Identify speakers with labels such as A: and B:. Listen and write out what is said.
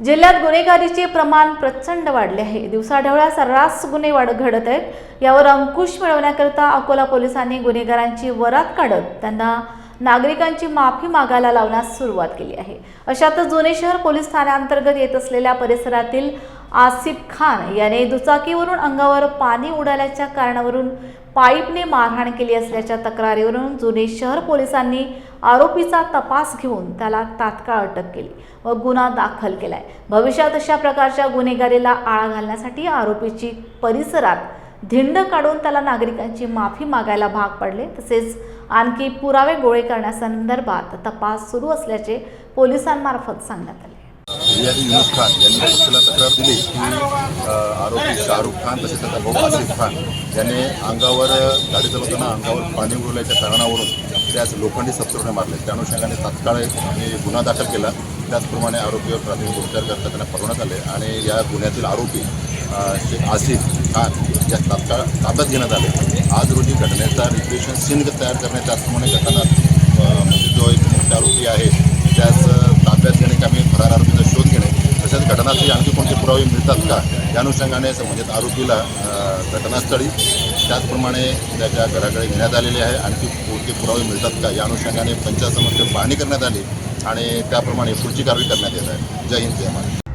A: जिल्ह्यात गुन्हेगारीचे प्रमाण प्रचंड वाढले आहे. दिवसाढवळ्या सर्रास गुन्हे वाढ घडत आहेत. यावर अंकुश मिळवण्याकरिता अकोला पोलिसांनी गुन्हेगारांची वरात काढत त्यांना नागरिकांची माफी मागायला लावण्यास सुरुवात केली आहे. अशातच जुने शहर पोलीस ठाण्याअंतर्गत येत असलेल्या परिसरातील आसिफ खान याने दुचाकीवरून अंगावर पाणी उडाल्याच्या कारणावरून पाईपने मारहाण केली असल्याच्या तक्रारीवरून जुने शहर पोलिसांनी आरोपीचा तपास घेऊन त्याला तात्काळ अटक केली व गुन्हा दाखल केलाय. भविष्यात अशा प्रकारच्या गुन्हेगारीला आळा घालण्यासाठी आरोपीची परिसरात धिंड काढून त्याला नागरिकांची माफी मागायला भाग पडले. तसेच आणखी पुरावे गोळे करण्यासंदर्भात तपास सुरू असल्याचे पोलिसांमार्फत सांगण्यात आले.
B: दिली की आरोपी शाहरुख खान तसेच त्याचा भाऊ आसिफ खान याने अंगावर गाडी चालवताना अंगावर पाणी उरल्याच्या कारणावरून त्यास लोखंडी सत्तरने मारले. त्या अनुषंगाने तात्काळ आम्ही गुन्हा दाखल केला. त्याचप्रमाणे आरोपीवर प्राथमिक उपचार करता त्यांना पकडण्यात आले आणि या गुन्ह्यातील आरोपी शेख आसिफ खान या तात्काळ ताब्यात घेण्यात आले. आज रोजी घटनेचा रिक्रिएशन सीन तयार करणे त्याचप्रमाणे घटना म्हणजे जो एक मुख्य आरोपी आहे त्यास ताब्यात घेणे आम्ही फरार आरोपीचा शोध घेणे तसेच घटनाची आणखी पुरावे मिळतात का? या अनुषंगाने संबंधित आरोपीला घटनास्थळी त्याचप्रमाणे त्याच्या घराकडे घेण्यात आलेले आहे. आणखी कोणते पुरावे मिळतात का? या अनुषंगाने पंचायत पाहणी करण्यात आली आणि त्याप्रमाणे पुढची कारवाई करण्यात येत आहे. जय हिंद जय महाराष्ट्र.